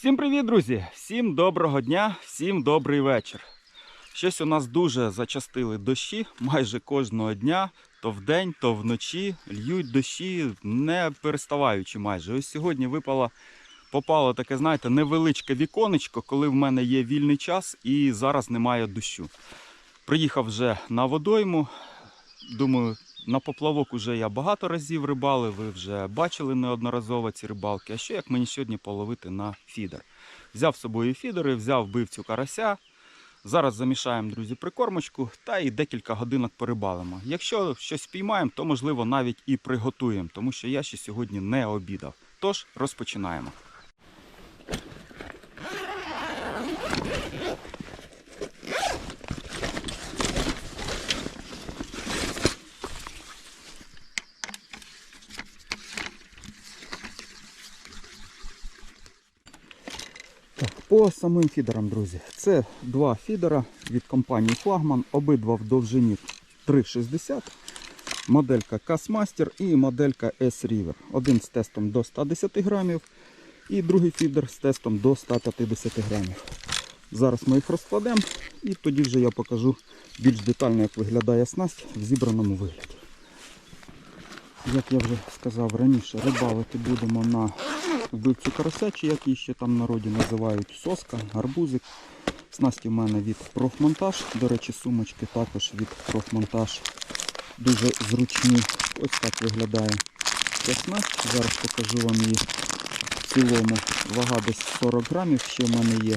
Всім привіт, друзі! Всім доброго дня, всім добрий вечір. Щось у нас дуже зачастили дощі майже кожного дня, то вдень, то вночі льють дощі, не переставаючи майже. Ось сьогодні випало, попало таке, знаєте, невеличке віконечко, коли в мене є вільний час і зараз немає дощу. Приїхав вже на водойму. Думаю, на поплавок уже я багато разів рибалив, ви вже бачили неодноразово ці рибалки. А що як мені сьогодні половити на фідер? Взяв з собою фідери, взяв бивцю карася. Зараз замішаємо, друзі, прикормочку та і декілька годинок порибалимо. Якщо щось піймаємо, то можливо навіть і приготуємо, тому що я ще сьогодні не обідав. Тож розпочинаємо. Так, по самим фідерам, друзі. Це два фідера від компанії Флагман, обидва в довжині 3,60. Моделька Касмастер і моделька S-River. Один з тестом до 110 грамів і другий фідер з тестом до 150 грамів. Зараз ми їх розкладемо і тоді вже я покажу більш детально, як виглядає снасть в зібраному вигляді. Як я вже сказав раніше, рибалити будемо на вбивцю карася, чи як її ще там в народі називають соска, гарбузик. Снасті в мене від профмонтаж. До речі, сумочки також від профмонтаж. Дуже зручні. Ось так виглядає ця снасть. Зараз покажу вам її в цілому. Вага десь 40 грамів. Ще в мене є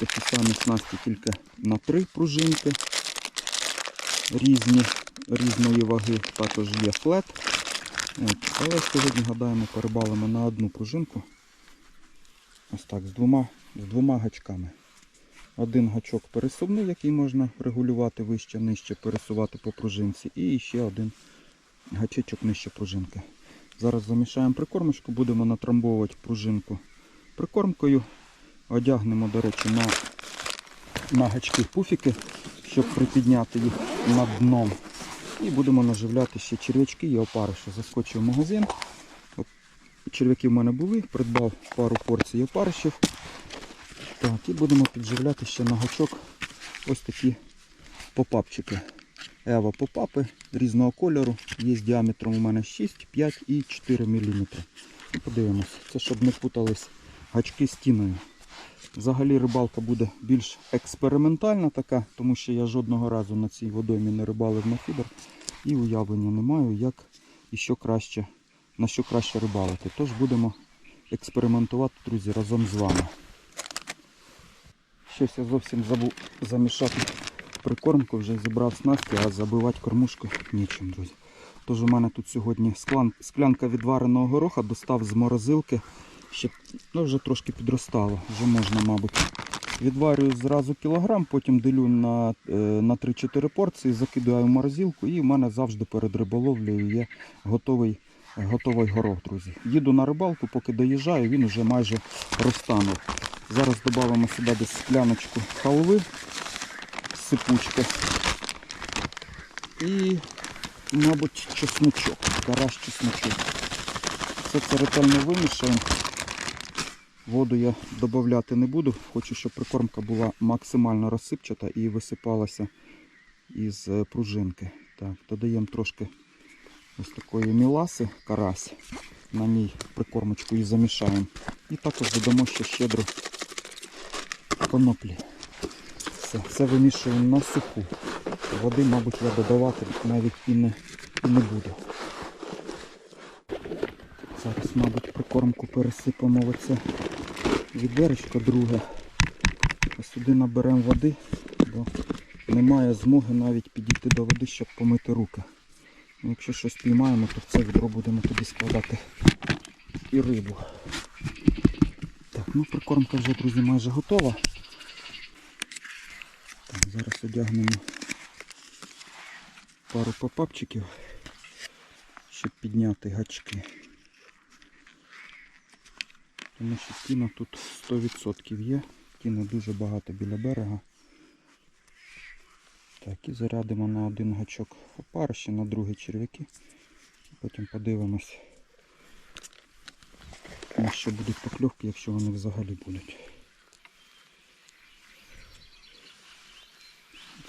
такі самі снасті, тільки на три пружинки. Різні, різної ваги. Також є флет. От. Але сьогодні гадаємо, перебалимо на одну пружинку. Ось так, з двома, з двома гачками. Один гачок пересувний, який можна регулювати вище, нижче, пересувати по пружинці. І ще один гачечок нижче пружинки. Зараз замішаємо прикормочку, будемо натрамбовувати пружинку прикормкою. Одягнемо, до речі, на, на гачки пуфіки, щоб припідняти їх над дном. І будемо наживляти ще черв'ячки і опариші. Заскочив в магазин. От, черв'яки в мене були, придбав пару порцій опаришів. Так, і будемо підживляти ще на гачок ось такі попапчики. Ева попапи різного кольору. Є з діаметром у мене 6, 5 і 4 мм. І подивимось, це щоб не путались гачки з тіною. Взагалі рибалка буде більш експериментальна така, тому що я жодного разу на цій водоймі не рибалив на фідер і уявлення не маю, як і що краще, на що краще рибалити. Тож будемо експериментувати, друзі, разом з вами. Щось я зовсім забув замішати прикормку, вже зібрав снасті, а забивати кормушку нічим, друзі. Тож у мене тут сьогодні склянка відвареного гороха достав з морозилки. Ще ну, вже трошки підростало, вже можна, мабуть. Відварюю зразу кілограм, потім делю на, е, на 3-4 порції, закидаю в морозилку і в мене завжди перед риболовлею є готовий, готовий горох, друзі. Їду на рибалку, поки доїжджаю, він вже майже розтанув. Зараз додамо сюди десь скляночку халви, сипучки і, мабуть, чесночок, караш чесночок. Все це ретельно вимішаємо. Воду я додати не буду, хочу, щоб прикормка була максимально розсипчата і висипалася із е, пружинки. Так, Додаємо трошки ось такої міласи, карась, на ній прикормочку і замішаємо. І також додамо ще щедро коноплі. Все, це вимішуємо на суху. Води, мабуть, я додавати навіть і не, і не буду. Зараз, мабуть, прикормку пересипемо в оце відеречко друге. Сюди наберемо води, бо немає змоги навіть підійти до води, щоб помити руки. Ну, Якщо щось піймаємо, то це відро будемо тоді складати і рибу. Так, ну прикормка вже, друзі, майже готова. Так, зараз одягнемо пару попапчиків, щоб підняти гачки. Тому що тіна тут 100% є. Тіни дуже багато біля берега. Так, і зарядимо на один гачок опариші, на другий черв'яки. Потім подивимось, на що будуть покльовки, якщо вони взагалі будуть.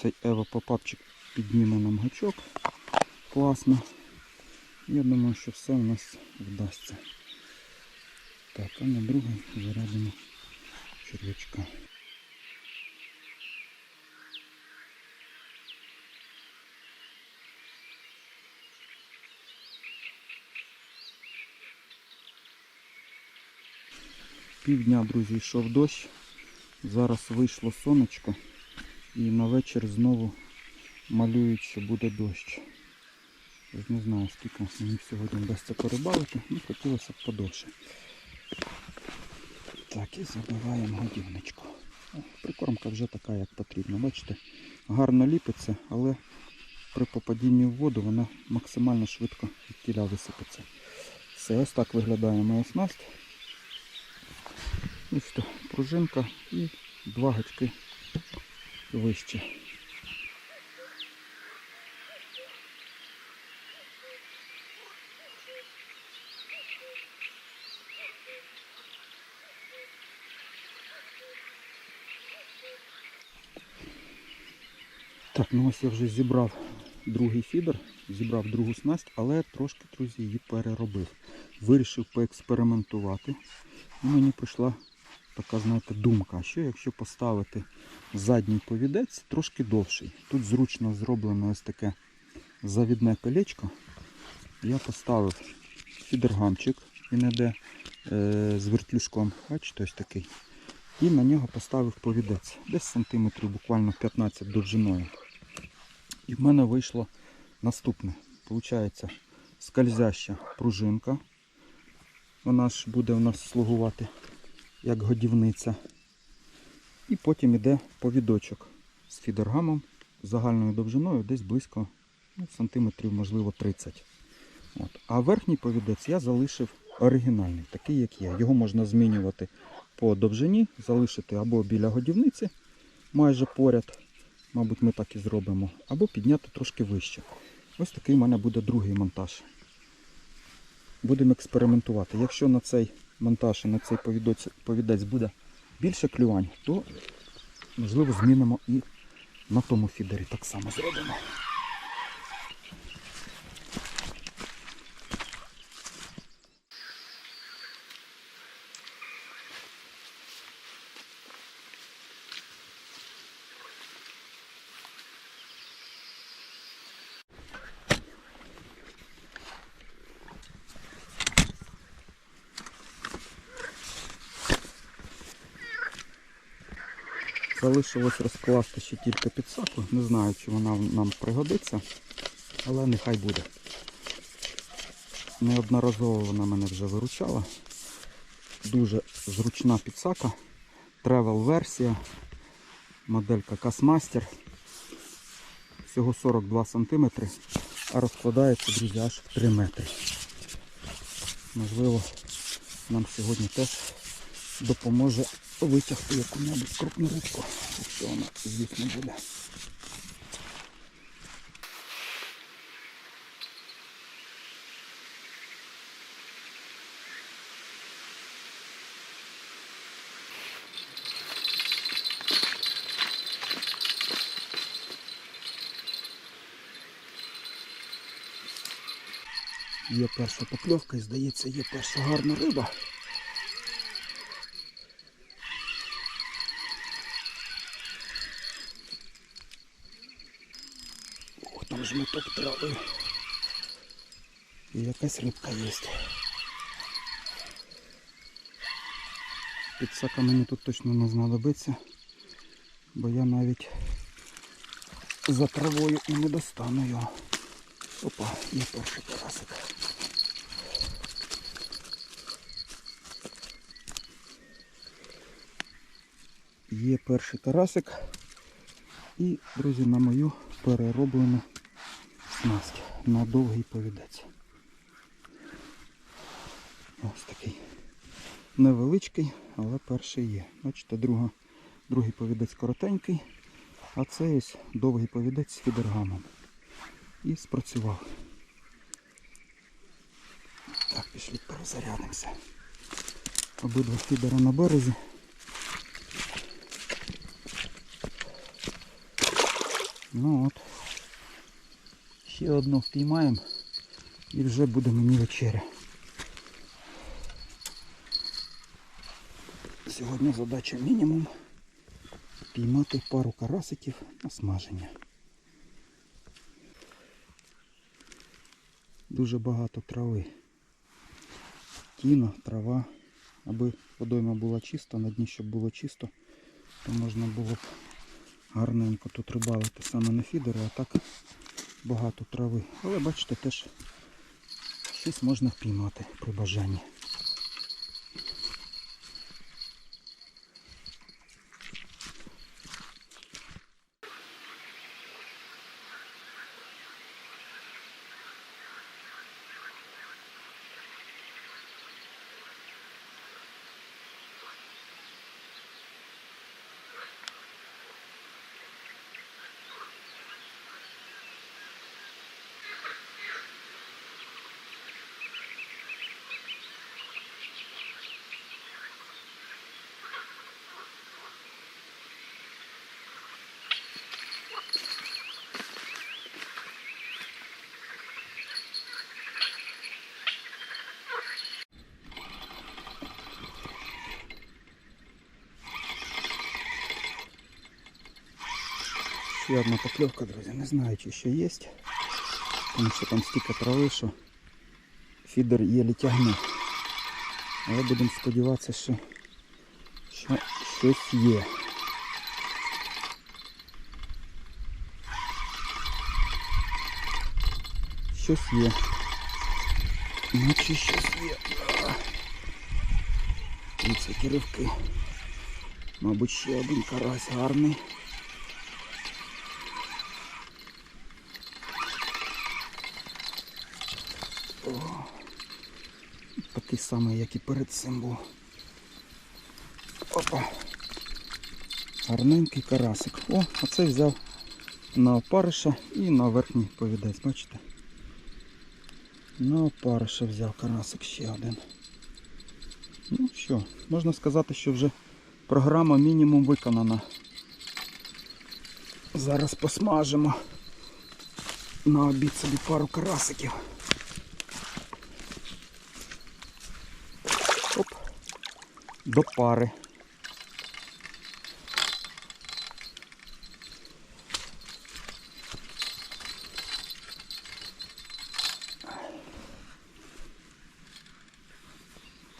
Цей Ева Попапчик підніме нам гачок. Класно. Я думаю, що все у нас вдасться. Так, а на другий зарядимо черв'ячка. Півдня, друзі, йшов дощ. Зараз вийшло сонечко і на вечір знову малюють, що буде дощ. Не знаю, скільки мені сьогодні вдасться порибалити, ну хотілося б подовше. Так, і забиваємо годівничку. Прикормка вже така, як потрібно. Бачите, гарно ліпиться, але при попадінні в воду вона максимально швидко від тіля висипеться. Все, ось так виглядає моя снасть. Ось то пружинка і два гачки вище. Ну ось я вже зібрав другий фідер, зібрав другу снасть, але трошки, друзі, її переробив. Вирішив поекспериментувати. І мені прийшла така, знаєте, думка, що якщо поставити задній повідець трошки довший. Тут зручно зроблено ось таке завідне колечко. Я поставив фідергамчик, він іде е, з вертлюжком, бачите, ось такий. І на нього поставив повідець. Десь сантиметрів буквально 15 довжиною. І в мене вийшло наступне. Получається скользяща пружинка. Вона ж буде у нас слугувати як годівниця. І потім йде повідочок з фідергамом загальною довжиною десь близько ну, сантиметрів, можливо, 30. От. А верхній повідець я залишив оригінальний, такий як є. Його можна змінювати по довжині, залишити або біля годівниці, майже поряд, мабуть, ми так і зробимо, або підняти трошки вище. Ось такий в мене буде другий монтаж. Будемо експериментувати. Якщо на цей монтаж і на цей повідець буде більше клювань, то можливо змінимо і на тому фідері так само зробимо. Залишилось розкласти ще тільки підсаку. Не знаю, чи вона нам пригодиться, але нехай буде. Неодноразово вона мене вже виручала. Дуже зручна підсака. Тревел версія. Моделька Касмастер. Всього 42 см, а розкладається, друзі, аж в 3 метри. Можливо, нам сьогодні теж допоможе витягти яку-небудь крупну рибку, якщо вона, звісно, буде. Є перша покльовка і здається, є перша гарна риба. Жмуток трави. І якась рибка є. Підсака мені тут точно не знадобиться, бо я навіть за травою і не достану його. Опа, є перший карасик. Є перший карасик. І, друзі, на мою перероблену снасть на довгий повідець. Ось такий невеличкий, але перший є. Бачите, друга, другий повідець коротенький, а це ось довгий повідець з фідергамом. І спрацював. Так, пішли перезарядимося. Обидва фідера на березі. Ну от. Ще одну впіймаємо і вже буде мені вечеря. Сьогодні задача мінімум піймати пару карасиків на смаження. Дуже багато трави. Тіно, трава. Аби водойма була чиста, на дні щоб було чисто, то можна було б гарненько тут рибалити саме на фідери, а так багато трави. Але бачите, теж щось можна впіймати при бажанні. Ще одна покльовка, друзі. Не знаю, чи ще є. Тому що там стільки трави, що фідер єлі тягне. Але будемо сподіватися, що, що щось є. Щось є. Наче щось є. Дивіться, які ривки. Мабуть, ще один карась гарний. Такий самий, як і перед цим був. Опа. Гарненький карасик. О, оце взяв на опариша і на верхній повідець, бачите? На опариша взяв карасик ще один. Ну що, можна сказати, що вже програма мінімум виконана. Зараз посмажимо на обід собі пару карасиків. Оп. До пари.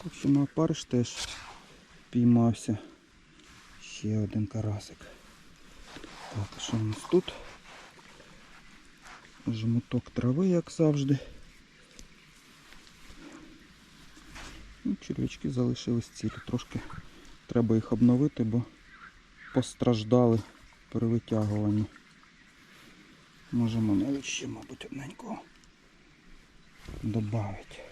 Так що на опариш теж піймався ще один карасик. Так, що у нас тут? Жмуток трави, як завжди. Ну, червячки залишились цілі. Трошки треба їх обновити, бо постраждали при витягуванні. Можемо навіть ще, мабуть, одненького додати.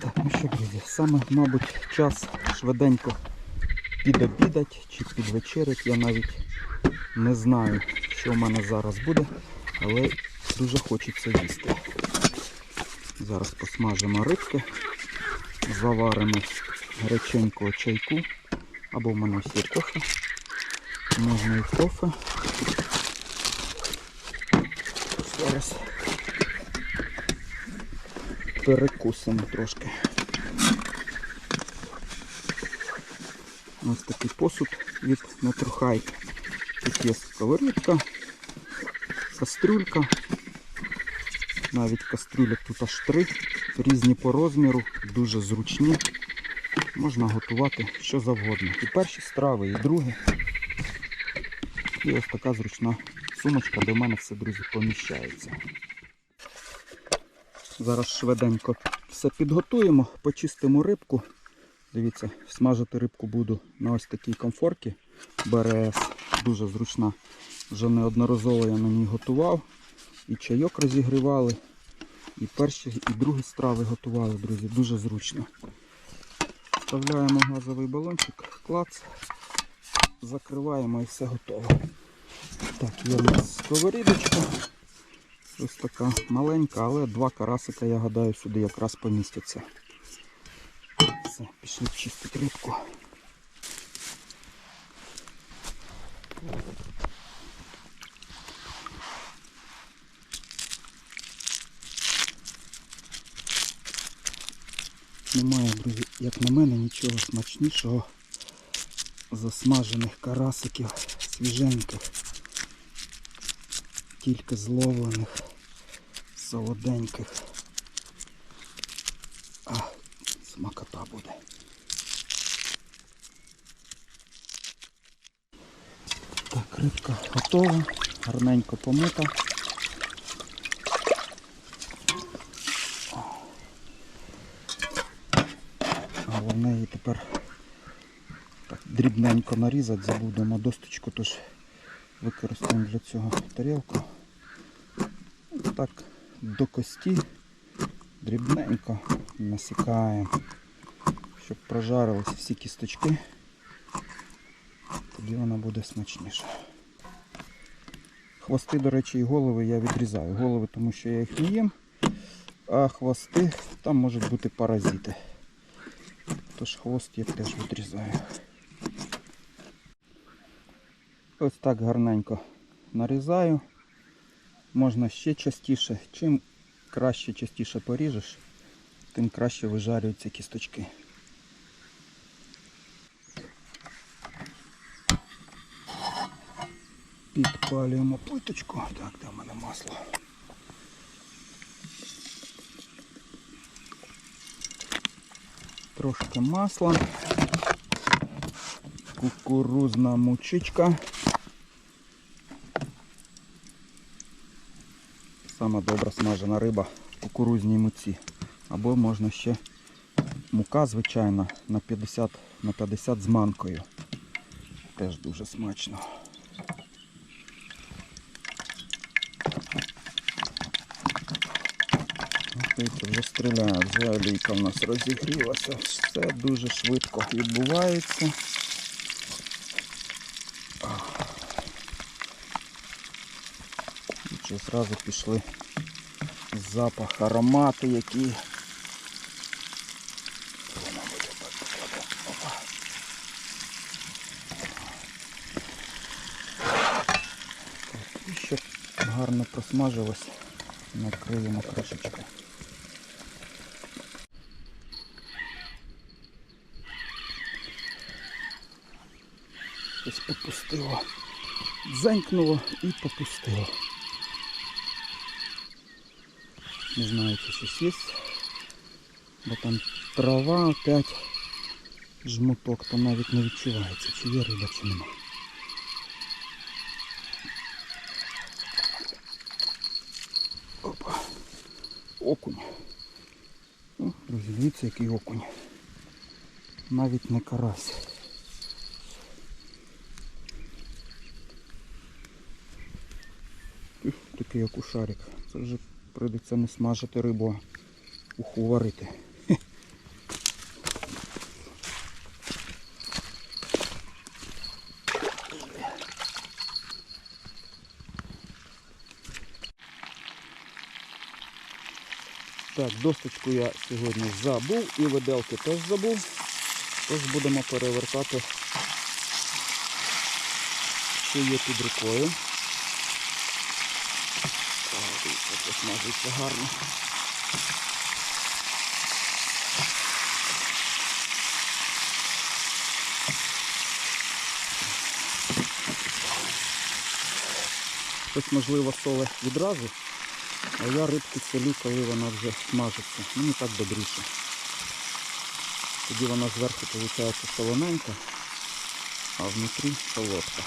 Так, ну що, друзі, саме, мабуть, час швиденько підобідать чи підвечерять. Я навіть не знаю, що в мене зараз буде, але дуже хочеться їсти. Зараз посмажимо рибки, заваримо гаряченького чайку, або в мене є кофе. Можна і кофе. Зараз перекусимо трошки. Ось такий посуд від Naturhike. Тут є сковорідка, кастрюлька. Навіть кастрюлек тут аж три, різні по розміру, дуже зручні. Можна готувати що завгодно. І перші страви, і другі. І ось така зручна сумочка, де в мене все, друзі, поміщається. Зараз швиденько все підготуємо, почистимо рибку, Дивіться, смажити рибку буду на ось такій комфорці. БРС. Дуже зручна. Вже неодноразово я на ній готував. І чайок розігрівали, і перші, і другі страви готували, друзі. Дуже зручно. Вставляємо газовий балончик, клац, закриваємо і все готово. Так, є у нас сковорідочка. Ось така маленька, але два карасика, я гадаю, сюди якраз помістяться. Все, пішли чистити рибку. Немає, друзі, як на мене, нічого смачнішого засмажених карасиків свіженьких, тільки зловлених, солоденьких. А, смакота буде. Так, рибка готова, гарненько помита. Головне її тепер так, дрібненько нарізати, забудемо досточку, тож використаємо для цього тарілку. Так, до кості дрібненько насікаємо, щоб прожарилися всі кісточки. Тоді вона буде смачніша. Хвости, до речі, і голови я відрізаю. Голови, тому що я їх не їм, а хвости там можуть бути паразити. Тож хвост я теж відрізаю. Ось так гарненько нарізаю. Можна ще частіше. Чим краще частіше поріжеш, тим краще вижарюються кісточки. Підпалюємо плиточку. Так, де в мене масло. Трошки масла. Кукурузна мучичка. Сама добра смажена риба в кукурузній муці. Або можна ще мука, звичайна, на 50 на 50 з манкою. Теж дуже смачно. Дивіться, вже стріляє, вже олійка в нас розігрілася. Все дуже швидко відбувається. І зразу пішли запах, аромати які. О, мабуть, отак покладемо. Опа. Так, і щоб гарно просмажилось, накриємо кришечкою. Щось попустило. Дзенькнуло і попустило. Не знаю, чи щось є. Бо там трава опять жмуток, то навіть не відчувається, чи є риба, чи нема. Окунь. О, друзі, дивіться, який окунь. Навіть не карась. Ух, Такий окушарик. Це вже прийдеться не смажити рибу, уху варити. Так, досточку я сьогодні забув і виделки теж забув. Тож будемо перевертати, що є під рукою. О, посмажується гарно. Хтось, можливо, соле відразу, а я рибку солю, коли вона вже смажиться. Мені так добріше. Тоді вона зверху виходить солоненька, а внутрі солодка.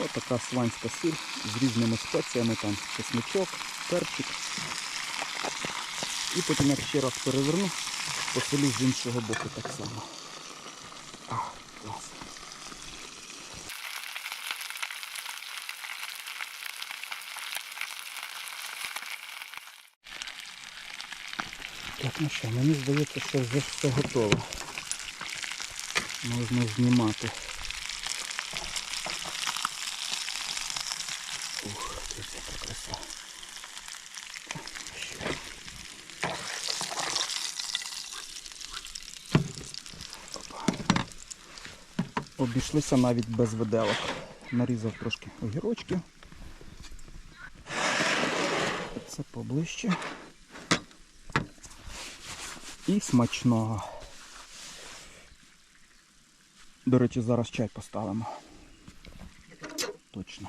Ось така сванська сіль з різними спеціями, там чесничок, перчик. І потім як ще раз переверну, Поселю з іншого боку так само. Так, ну що, мені здається, що вже все готове. Можна знімати. Ух, це яка краса. Обійшлися навіть без виделок. Нарізав трошки огірочки. Це поближче. І смачного. До речі, зараз чай поставимо. Точно.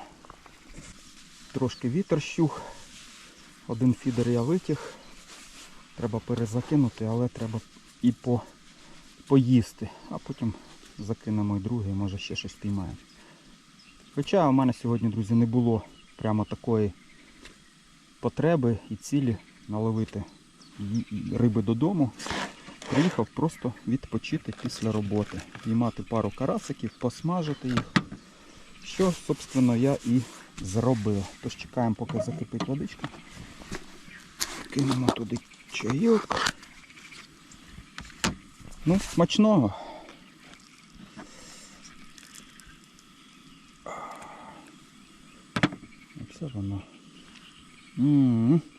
Трошки вітер щух. Один фідер я витяг. Треба перезакинути, але треба і по, поїсти. А потім закинемо і другий, може ще щось піймаємо. Хоча у мене сьогодні, друзі, не було прямо такої потреби і цілі наловити риби додому. Приїхав просто відпочити після роботи. Піймати пару карасиків, посмажити їх. Що, собственно, я і зробив. Тож чекаємо, поки закипить водичка. Кинемо туди чайок. Ну, смачного. Оце воно. Кайф.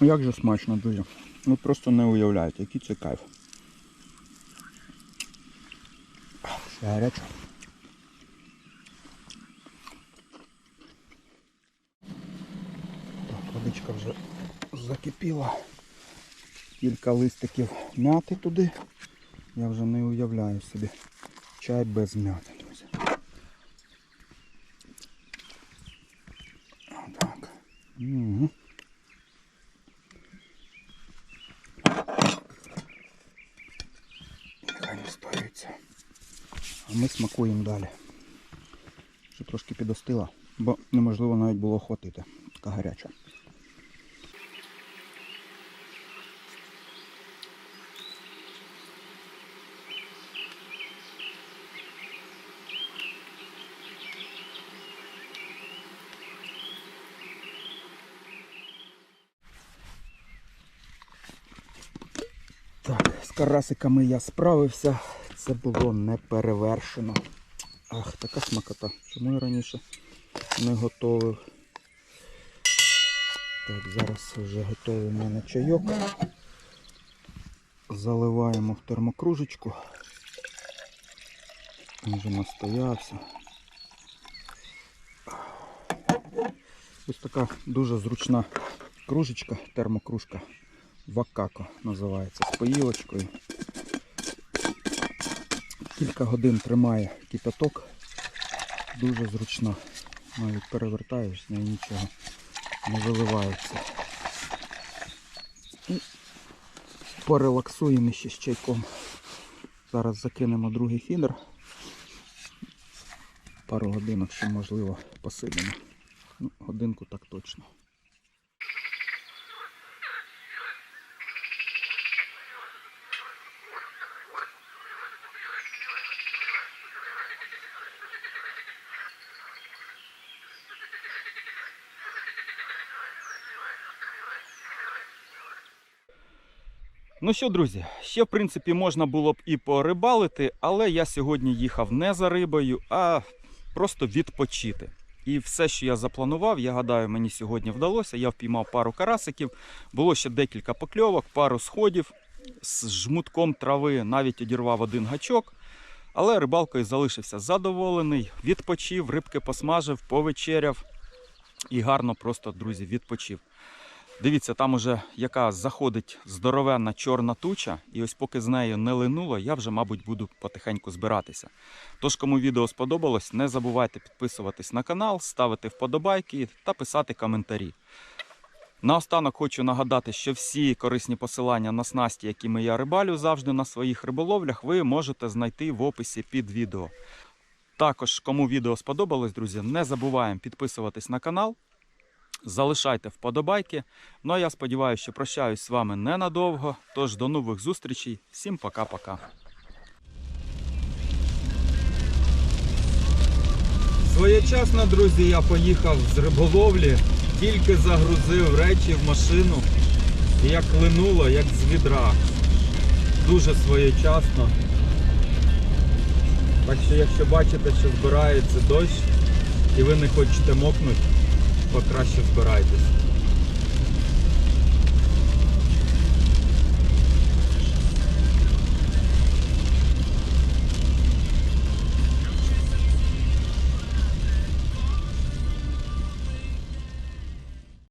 Ну, Як же смачно, друзі. Ви просто не уявляєте, який це кайф. Ще гаряче. Так, водичка вже закипіла. Кілька листиків мяти туди. Я вже не уявляю собі. Чай без мяти, друзі. Так. Угу. Нехай настоюється. А ми смакуємо далі. Ще трошки підостила, бо неможливо навіть було охватити. Така гаряча. Так, з карасиками я справився. Це було не перевершено. Ах, така смакота. Чому я раніше не готовив? Так, зараз вже готовий у мене чайок. Заливаємо в термокружечку. Він вже настоявся. Ось така дуже зручна кружечка, термокружка. Вакако називається з поїлочкою. Кілька годин тримає кипяток. Дуже зручно. Навіть перевертаєш, з неї нічого не виливається. І порелаксуємо ще з чайком. Зараз закинемо другий фідер. Пару годинок ще можливо посидимо. Ну, годинку так точно. Ну що, друзі, ще в принципі можна було б і порибалити, але я сьогодні їхав не за рибою, а просто відпочити. І все, що я запланував, я гадаю, мені сьогодні вдалося. Я впіймав пару карасиків, було ще декілька покльовок, пару сходів з жмутком трави, навіть одірвав один гачок. Але рибалкою залишився задоволений, відпочив, рибки посмажив, повечеряв і гарно просто, друзі, відпочив. Дивіться, там уже яка заходить здоровенна чорна туча, і ось поки з нею не линуло, я вже, мабуть, буду потихеньку збиратися. Тож, кому відео сподобалось, не забувайте підписуватись на канал, ставити вподобайки та писати коментарі. Наостанок хочу нагадати, що всі корисні посилання на снасті, якими я рибалю завжди на своїх риболовлях, ви можете знайти в описі під відео. Також, кому відео сподобалось, друзі, не забуваємо підписуватись на канал, залишайте вподобайки. Ну а я сподіваюся, що прощаюсь з вами ненадовго. Тож до нових зустрічей. Всім пока-пока. Своєчасно, друзі, я поїхав з риболовлі, тільки загрузив речі в машину, як линуло, як з відра. Дуже своєчасно. Так що, якщо бачите, що збирається дощ і ви не хочете мокнути, то краще збирайтесь.